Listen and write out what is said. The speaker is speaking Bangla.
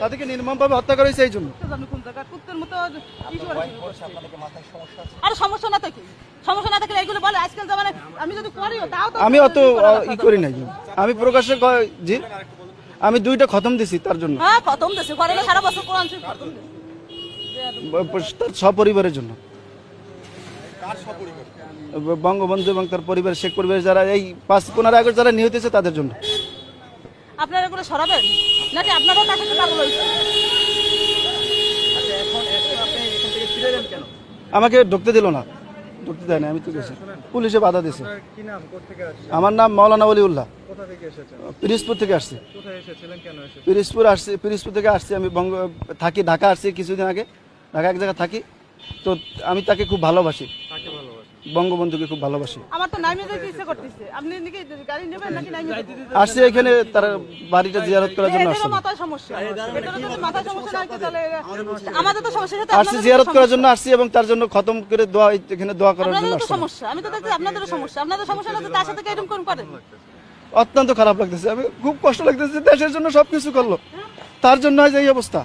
তাদেরকে নির্মমভাবে হত্যা করা হয়েছে এই জন্য। করছে। আর সমস্যা না থাকে সমস্যা না থাকলে এইগুলো বলে আজকাল জামানে আমি যদি করিও তাও তো আমি অত ই করি নাই। আমি প্রকাশ্যে জি? আমি দুইটা খতম দিছি তার জন্য। হ্যাঁ খতম দেশে ঘরে সারা বছর কোরআন শরীফ খতম ব- তার সপরিবারের জন্য। বঙ্গবন্ধু এবং তার পরিবার শেখ পরিবারের যারা এই পাঁচ পনেরো আগস্ট যারা নিহত হয়েছে তাদের জন্য। আপনারা এগুলো সরাবেন? নাকি আপনারাও তার সাথে পাগল হয়েছে আমাকে ঢুকতে দিল না। ঢুকতে দেয় না আমি তো গেছি পুলিশে বাধা দিয়েছে। আপনার কি নাম? কোথেকে আসছেন? আমার নাম মাওলানা অলিউল্লাহ কোথা থেকে পিরিজপুর থেকে আসছি। পিরিজপুর আসছি পিরিজপুর থেকে আসছি। আমি বঙ্গ থাকি ঢাকা আসছি কিছুদিন আগে। ঢাকা এক জায়গায় থাকি। তো আমি তাকে খুব ভালোবাসি। বঙ্গবন্ধুকে খুব ভালোবাসি। আমার তো নাইমে যেতে ইচ্ছে করতেছে। আপনি নাকি গাড়ি নেবেন নাকি নাইমে যেতে? এখানে তার বাড়িটা জিয়ারত করার জন্য আসছি। সমস্যা। এদেরও যদি মাথায় সমস্যা না তাহলে আমাদের তো সমস্যা আসছি জিয়ারত করার জন্য আসছি এবং তার জন্য খতম করে দোয়া এখানে দোয়া করার জন্য সমস্যা। আমি তো দেখছি আপনাদেরও সমস্যা। আপনাদের সমস্যা না তার সাথে এরকম কোন করেন অত্যন্ত খারাপ লাগতেছে। আমি খুব কষ্ট লাগতেছে দেশের জন্য সবকিছু করল। তার জন্য আজ এই অবস্থা।